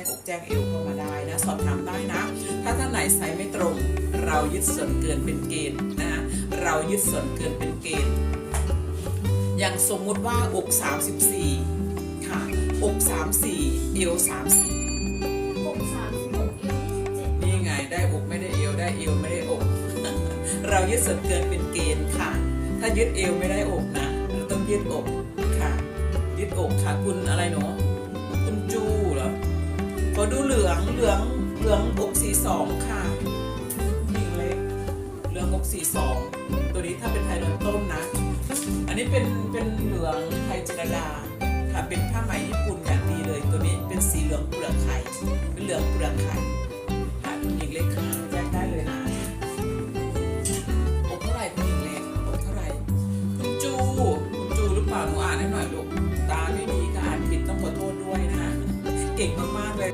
อกแจ้งเอวเข้ามาได้นะ สอบถามได้นะ ถ้าท่านไหนไซส์ไม่ตรง เรายึดส่วนเกินเป็นเกณฑ์นะ เรายึดส่วนเกินเป็นเกณฑ์ อย่างสมมุติว่าอก 34 ค่ะ อก 34 เอว34หกสามสิบหกเอวยี่สิบเจ็ดนี่ไงได้อกไม่ได้เอวได้เอวไม่ได้อก เรายึดส่วนเกินเป็นเกณฑ์ค่ะ ถ้ายึดเอวไม่ได้อกนะ เราต้องยืดอกค่ะยืดอกค่ะคุณอะไรเนาะคุณจูเหรอข อดูเหลืองเหลืองเหลืองอกสีสองค่ะหญิงเล็กเหลืองอกสีสองตัวนี้ถ้าเป็นไทยเริ่ต้นนะ อันนี้เป็นเป็นเหลืองไทยจินดาค่ะเป็นผ้าไหมญี่ปุ่นอย่างดีเลย ตัวนี้เป็นสีเหลืองเปลือกไข่เป็นเหลืองเปลือกไข่ค่ะหญิงเล็กค่ะแยกได้เลยนะอกเท่าไหร่คุณหญิงเล็กอกเท่าไหร่จูจูหรือเปล่าหนูอ่านให้หน่อยลูกตาไม่ดีก็อ่านผิดต้องขอโทษด้วยนะเก่งมากๆเลย